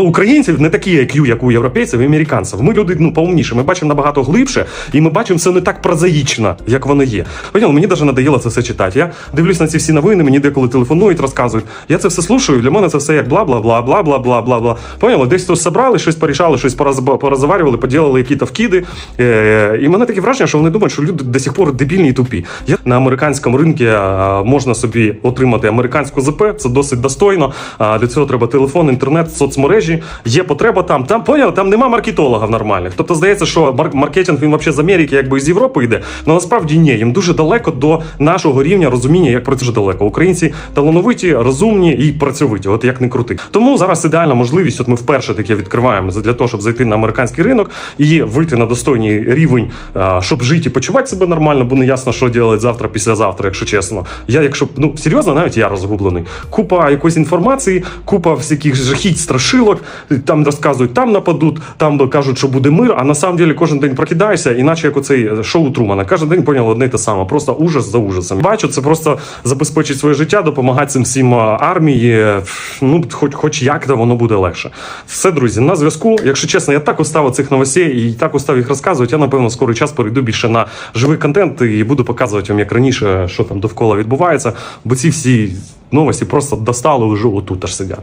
Українців не такі IQ, як у європейців і американців. Ми люди ну поумніше. Ми бачимо набагато глибше, і ми бачимо все не так прозаїчно, як воно є. Понял, мені навіть надоїло це все читати. Я дивлюсь на ці всі новини, мені деколи телефонують, розказують. Я це все слушаю. Для мене це все як бла, бла, бла, бла, бла, бла, бла, бла. Поняла, десь то собрали, щось порішали, щось порозаварювали, поділили якісь вкиди. Е, І мене таке враження, що вони думають, що люди до сих пор дебільні і тупі. Я на американському ринку можна собі отримати американську ЗП. Це досить достойно. А для цього треба телефон, інтернет, соцмережі. Є потреба там. Там поняли, там нема маркетологів нормальних. Тобто здається, що мар- маркетинг він взагалі з Америки, якби з Європи йде. Але насправді ні. Їм дуже далеко до нашого рівня розуміння, як працює далеко. Українці талановиті, розумні і працьовиті. От як не крути. Тому зараз ідеальна можливість. От ми вперше таке відкриваємо для того, щоб зайти на американський ринок і вийти на достойний рівень, щоб жити і почувати себе нормально, бо не ясно, що робити завтра, післязавтра, якщо чесно. Я, якщо ну серйозно, навіть я розгублений. Купа якоїсь інформації, купа всяких жахіть, страшилок. Там розказують, там нападуть, там кажуть, що буде мир. А на самом деле кожен день прокидаєшся, іначе як оцей шоу Трумана. Кожен день поняв одне й те саме. Просто ужас за ужасом. Бачу, це просто забезпечить своє життя, допомагати цим всім армії. Ну, хоч, хоч як то воно буде легше. Все, друзі, на зв'язку. Якщо чесно, я так устав цих новостей і так устав їх розказувати. Я напевно скоро час перейду більше на живий контент і буду показувати вам як раніше, що там довкола відбувається. Бо ці всі новості просто достали вже отут аж сидять.